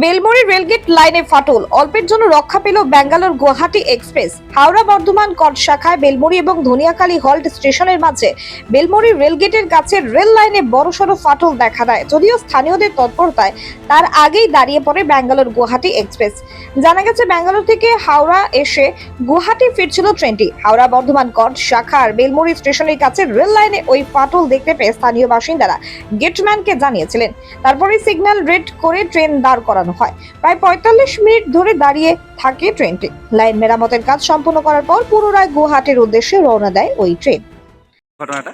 Belmuri rail gate লাইনে ফাটল। অল্পের জন্য রক্ষা পেল ব্যাঙ্গালোর গুয়াহাটি এক্সপ্রেস। হাওড়া বর্ধমান কট শাখায় বেলমুড়ি এবং ধনিয়াকালী হল্ট স্টেশনের মাঝে বেলমুড়ি রেলগেটের কাছে রেল লাইনে বড়সড় ফাটল দেখা দেয়। যদিও স্থানীয়দের তৎপরতায় তার আগেই দাঁড়িয়ে পড়ে ব্যাঙ্গালোর গুয়াহাটি এক্সপ্রেস। জানা গেছে, ব্যাঙ্গালোর থেকে হাওড়া এসে গুয়াহাটি ফিরছিল ট্রেনটি। হাওড়া বর্ধমান কট শাখার বেলমুড়ি স্টেশনের কাছে রেল লাইনে ওই ফাটল দেখতে পেয়ে স্থানীয় বাসিন্দারা গেটম্যানকে জানিয়েছিলেন। তারপরে সিগন্যাল রেড করে ট্রেন দাঁড় করানো হয়। প্রায় পঁয়তাল্লিশ মিনিট ধরে দাঁড়িয়ে থাকে ট্রেনটি। লাইন মেরামতের কাজ সম্পন্ন করার পর পুনরায় গুয়াহাটির উদ্দেশ্যে রওনা দেয় ওই ট্রেন। ঘটনাটা?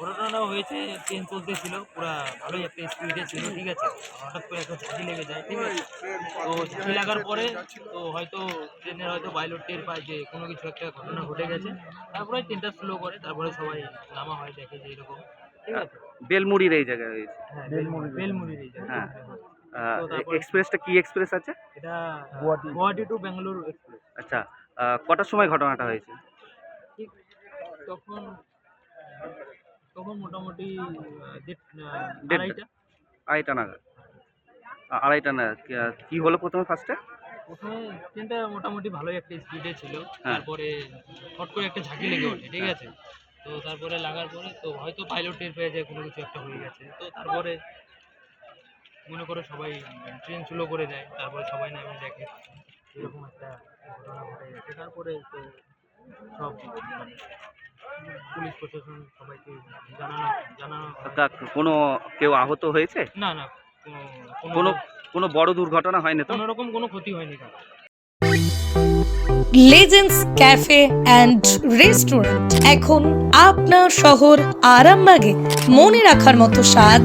ঘটনাটা হয়েছে ট্রেন চলতেছিল পুরা ভালোই একটা স্পিডে ছিল ঠিক আছে? হঠাৎ করে একটা ঝাঁকি লেগে যায় ঠিক আছে? তো ঝাঁকি লাগার পরে তো হয়তো ট্রেনের হয়তো পাইলট টের পায় যে কোনো কিছু একটা ঘটনা ঘটে গেছে। তারপরে ট্রেনটা স্লো করে তারপরে সবাই নামা হয় দেখে যে এরকম ঠিক আছে? বেলমুড়ির এই জায়গায় হয়েছে। হ্যাঁ বেলমুড়ি বেলমুড়ির এই জায়গা। হ্যাঁ। এক্সপ্রেসটা কি এক্সপ্রেস আছে? এটা গুয়াহাটি। টু বেঙ্গালুরু এক্সপ্রেস আচ্ছা কটার সময় ঘটনাটা হয়েছে? ঠিক তখন তখন মোটামুটি। আড়াইটা। আড়াইটা নাগাদ। আড়াইটা না কি হলো প্রথমে ফার্স্টে প্রথমে ট্রেনটা মোটামুটি ভালোই একটা স্পিডে ছিল। হ্যাঁ। তারপরে হট করে একটা ঝাঁকি লেগে ওঠে ঠিক আছে? তো তারপরে লাগার পরে তো হয়তো পাইলট টের পেয়ে যায় কোনো কিছু একটা হয়ে গেছে। তো তারপরে মনে করে সবাই ট্রেন স্লো করে দেয় তারপরে সবাই নামে দেখে। এরকম একটা ঘটনা ঘটে গেছে। তারপরে তো সব পুলিশ প্রশাসন সবাইকে জানানো জানানো কোনো কেউ আহত হয়েছে? না না কোনো কোনো বড় দুর্ঘটনা হয়নি তো? রকম কোনো ক্ষতি হয়নি কারও। লেজেন্ডস ক্যাফে অ্যান্ড রেস্টুরেন্ট এখন আপনার শহর আরামবাগে মনে রাখার মতো সাজ